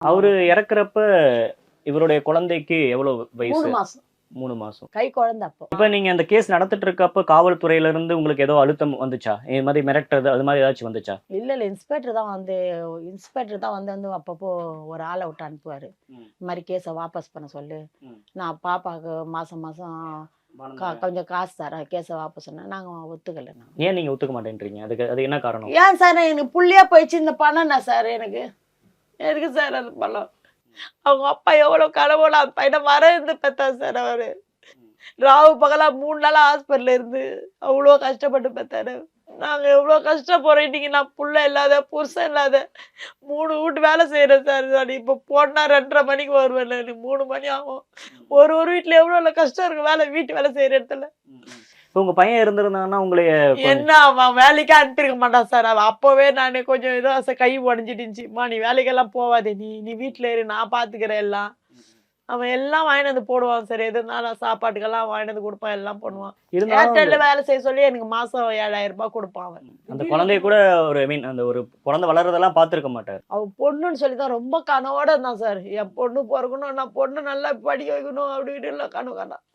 அவரு இறக்குறப்ப இவருடைய குழந்தைக்கு எவ்வளவு மூணு வயசு மாசம். மூணு மாசம். கை குழந்தை அப்போ. இப்ப நீங்க அந்த கேஸ் நடந்துட்டு இருக்கப்ப காவல்துறையில இருந்து உங்களுக்கு ஏதோ அழுத்தம் வந்துச்சா? இது மாதிரி மிரட்டுறது அது மாதிரி ஏதாச்சும் வந்துச்சா? இல்ல இல்ல இன்ஸ்பெக்டர் தான் வந்து இன்ஸ்பெக்டர் தான் வந்து வந்து அப்பப்போ ஒரு ஆளை விட்டு அனுப்புவாரு. இந்த மாதிரி கேஸை வாபஸ் பண்ண சொல்லு. நான் பாப்பாவுக்கு மாசம் மாசம் கொஞ்சம் காசு தரேன் கேஸை வாபஸ் பண்ண நாங்க ஒத்துக்கல ஏன் நீங்க ஒத்துக்க மாட்டேன்றீங்க? அதுக்கு அது என்ன காரணம்? ஏன் சார் எனக்கு புள்ளியா போயிடுச்சு இந்த பணம் என்ன சார் எனக்கு? எதுக்கு சார் அது பழம் அவங்க அப்பா எவ்வளோ கடவுள? அந்த பையனை மறந்து பெத்தா சார் அவரு. ராவு பகலா மூணு நாளாக ஹாஸ்பிட்டல் இருந்து அவ்வளோ கஷ்டப்பட்டு பெத்தாரு. நாங்கள் எவ்வளோ கஷ்டப்படுறோம். இன்றைக்கி நான் புள்ள இல்லாத புருஷன் இல்லாத மூணு வீட்டு வேலை செய்கிறேன் சார். நான் இப்போ போனால் ரெண்டரை மணிக்கு வருவேன் நான். மூணு மணி ஆகும். ஒரு ஒரு வீட்டில் எவ்வளோ கஷ்டம் இருக்கு. வேலை வீட்டு வேலை செய்கிற இடத்துல. உங்க பையன் இருந்திருந்தாங்கன்னா உங்களைய கொஞ்சம் என்ன அவன் வேலைக்கே அனுப்பியிருக்க மாட்டான் சார் அவன் அப்போவே நான் கொஞ்சம் ச- கை உடஞ்சிட்டுச்சுமா நீ வேலைக்கெல்லாம் போவாதே. நீ நீ வீட்டில் இரு. நான் பார்த்துக்கிறேன் எல்லாம். அவன் எல்லாம் வாங்கிட்டு வந்து போடுவான் சார் எதுனாலும் சாப்பாட்டுக்கெல்லாம் வாங்கிட்டு வந்து கொடுப்பான். எல்லாம் பண்ணுவான். ஏர்டெல்ல வேலை செய்ய சொல்லி எனக்கு மாசம் ஏழாயிரம் ரூபாய் கொடுப்பான் அவன். அந்த குழந்தைய கூட ஒரு ஐ மீன் அந்த ஒரு குழந்தை வளர்றதெல்லாம் பார்த்திருக்க மாட்டார். அவன் பொண்ணுன்னு சொல்லி தான் ரொம்ப கனவோட இருந்தான் சார் என் பொண்ணு பிறக்கணும். நான் பொண்ணு நல்லா படிக்க வைக்கணும். அப்படி இப்படின்னு கனவு கண்டான்.